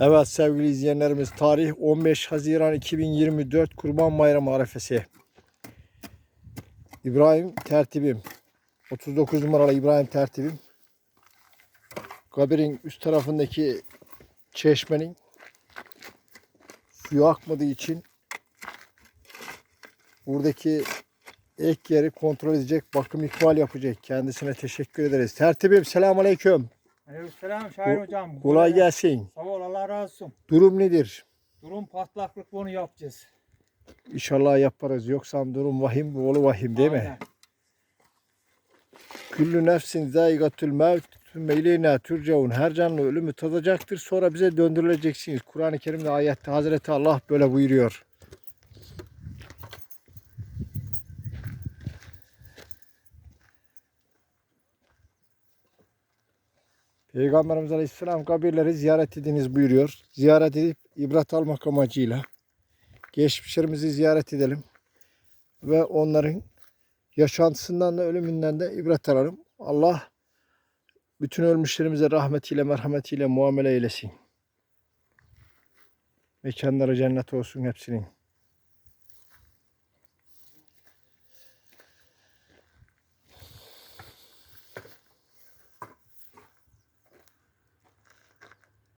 Evet sevgili izleyenlerimiz tarih 15 Haziran 2024 Kurban Bayramı arefesi. İbrahim tertibim. 39 numaralı İbrahim tertibim. Kabir'in üst tarafındaki çeşmenin suyu akmadığı için buradaki ek yeri kontrol edecek, bakım ikmal yapacak. Kendisine teşekkür ederiz. Tertibim selamun aleyküm. Aleykümselam Şahin hocam. Kolay gelsin. Sağ ol Allah razı olsun. Durum nedir? Durum patlaklık bunu yapacağız. İnşallah yaparız. Yoksa durum vahim, bu oğlu vahim değil mi? Aynen. Küllü nefsin zâigatül mevt sümme ileyna turcaun. Her canlı ölümü tadacaktır. Sonra bize döndürüleceksiniz. Kur'an-ı Kerim'de ayette Hazreti Allah böyle buyuruyor. Peygamberimiz Aleyhisselam kabirleri ziyaret ediniz buyuruyor. Ziyaret edip ibret almak amacıyla geçmişlerimizi ziyaret edelim ve onların yaşantısından da ölümünden de ibret alalım. Allah bütün ölmüşlerimize rahmetiyle, merhametiyle muamele eylesin. Mekanları cennet olsun hepsinin.